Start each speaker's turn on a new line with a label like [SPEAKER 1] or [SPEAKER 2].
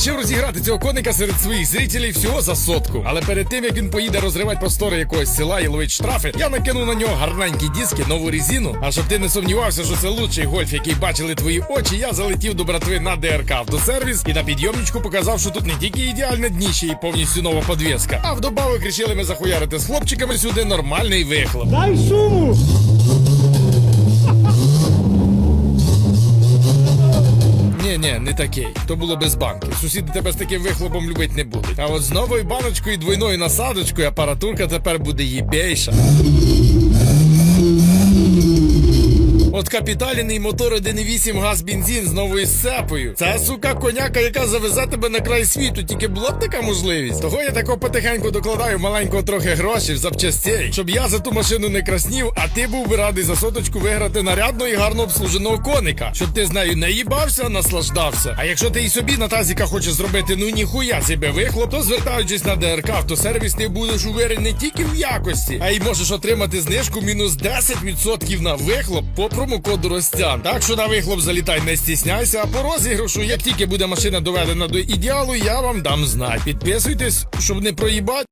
[SPEAKER 1] вирішив розіграти цього коника серед своїх зрителів всього за сотку. Але перед тим як він поїде розривати простори якогось села і ловить штрафи, я накинув на нього гарненькі диски, нову резину. А щоб ти не сумнівався, що це лучший гольф, який бачили твої очі, я залетів до братви на ДРК автосервіс і на підйомничку показав, що тут не тільки ідеальне дніще і повністю нова подвеска, а вдобавок рішили ми захуярити з хлопчиками сюди нормальний вихлоп.
[SPEAKER 2] Дай суму!
[SPEAKER 1] Ні, не такий. То було без банки. Сусіди тебе з таким вихлопом любить не будуть. А от з новою баночкою і двойною насадочкою апаратурка тепер буде їбейша. От капіталіний мотор 1.8 газ бензин з новою сцепою. Це сука коняка, яка завезе тебе на край світу. Тільки була б така можливість. Того я тако потихеньку докладаю маленького трохи грошей, запчастей, щоб я за ту машину не краснів, а ти був би радий за соточку виграти нарядного і гарно обслуженого коника. Щоб ти з нею не їбався, наслаждався. А якщо ти і собі на тазіка хочеш зробити, ну ніхуя себе вихлоп, то звертаючись на ДРК автосервіс, ти будеш уверений не тільки в якості, а й можеш отримати знижку мінус 10% на вихлоп по промокоду Ростян. Так що на вихлоп залітай, не стісняйся, а по розіграшу, як тільки буде машина доведена до ідеалу, я вам дам знати. Підписуйтесь, щоб не проїбати.